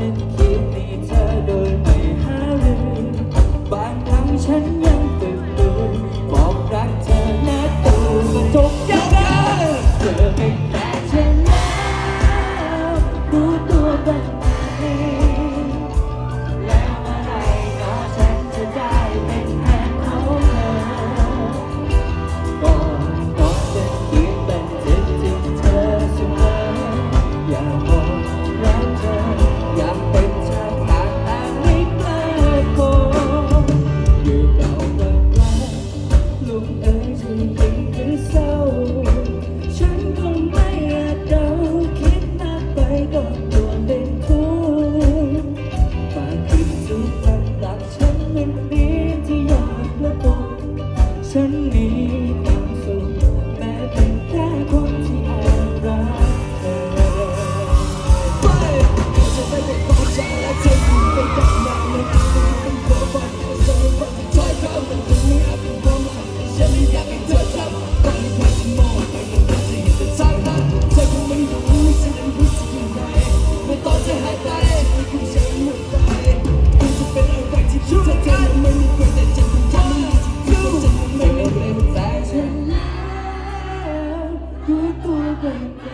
ฉันคิดในเธอโดยไม่หาลืมบางครั้งฉันยังตื่นลืมบอกรักเธอหน้าตูทุกยางเธอเป็นแค่ฉันแล้วรู้ตัวบ้าไห Thank you.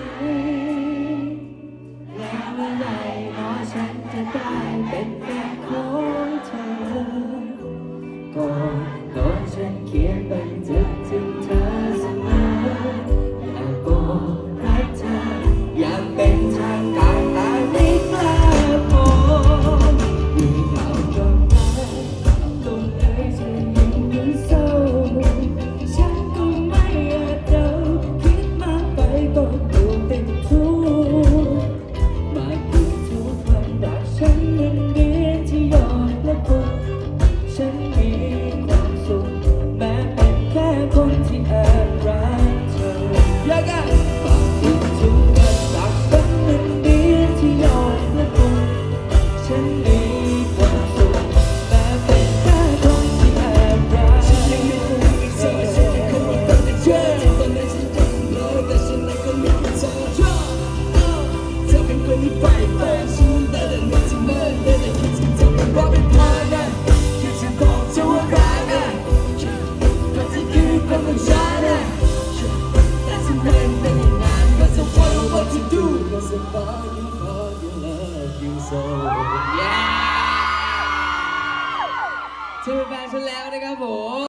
soul yeah ชื่อแฟนฉันแล้วนะครับผม